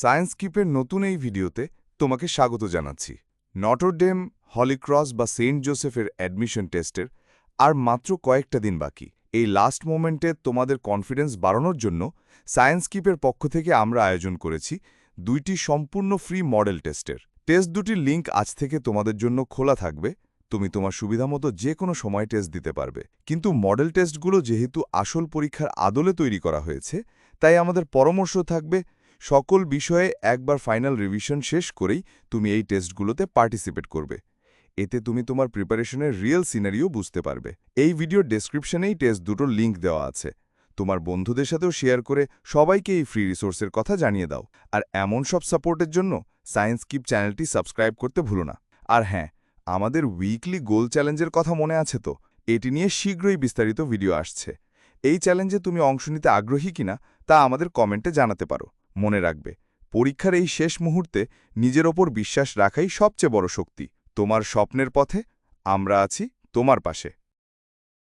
Science কিপের নতুন এই ভিডিওতে তোমাকে স্বাগত জানাচ্ছি। নটরডেম, হলিক্রস বা সেন্ট জোসেফের অ্যাডমিশন টেস্টের আর মাত্র কয়েকটা দিন বাকি। এই লাস্ট মোমেন্টে তোমাদের কনফিডেন্স বাড়ানোর জন্য সায়েন্স কিপের পক্ষ থেকে আমরা আয়োজন করেছি দুইটি সম্পূর্ণ ফ্রি মডেল টেস্টের। টেস্ট দুটির লিঙ্ক আজ থেকে তোমাদের জন্য খোলা থাকবে। তুমি তোমার সুবিধামতো যে কোনো সময় টেস্ট দিতে পারবে। কিন্তু মডেল টেস্টগুলো যেহেতু আসল পরীক্ষার আদলে তৈরি করা হয়েছে, তাই আমাদের পরামর্শ থাকবে সকল বিষয়ে একবার ফাইনাল রিভিশন শেষ করেই তুমি এই টেস্টগুলোতে পার্টিসিপেট করবে। এতে তুমি তোমার প্রিপারেশনের রিয়েল সিনারিও বুঝতে পারবে। এই ভিডিওর ডেসক্রিপশনেই টেস্ট দুটোর লিঙ্ক দেওয়া আছে। তোমার বন্ধুদের সাথেও শেয়ার করে সবাইকে এই ফ্রি রিসোর্সের কথা জানিয়ে দাও। আর এমন সব সাপোর্টের জন্য সায়েন্স কিপ চ্যানেলটি সাবস্ক্রাইব করতে ভুলো না। আর হ্যাঁ আমাদের উইকলি গোল চ্যালেঞ্জের কথা মনে আছে তো? এটি নিয়ে শীঘ্রই বিস্তারিত ভিডিও আসছে। এই চ্যালেঞ্জে তুমি অংশ নিতে আগ্রহী কিনা তা আমাদের কমেন্টে জানাতে পারো। মনে রাখবে। পরীক্ষার এই শেষ মুহূর্তে নিজের ওপর বিশ্বাস রাখাই সবচেয়ে বড় শক্তি। তোমার স্বপ্নের পথে আমরা আছি তোমার পাশে।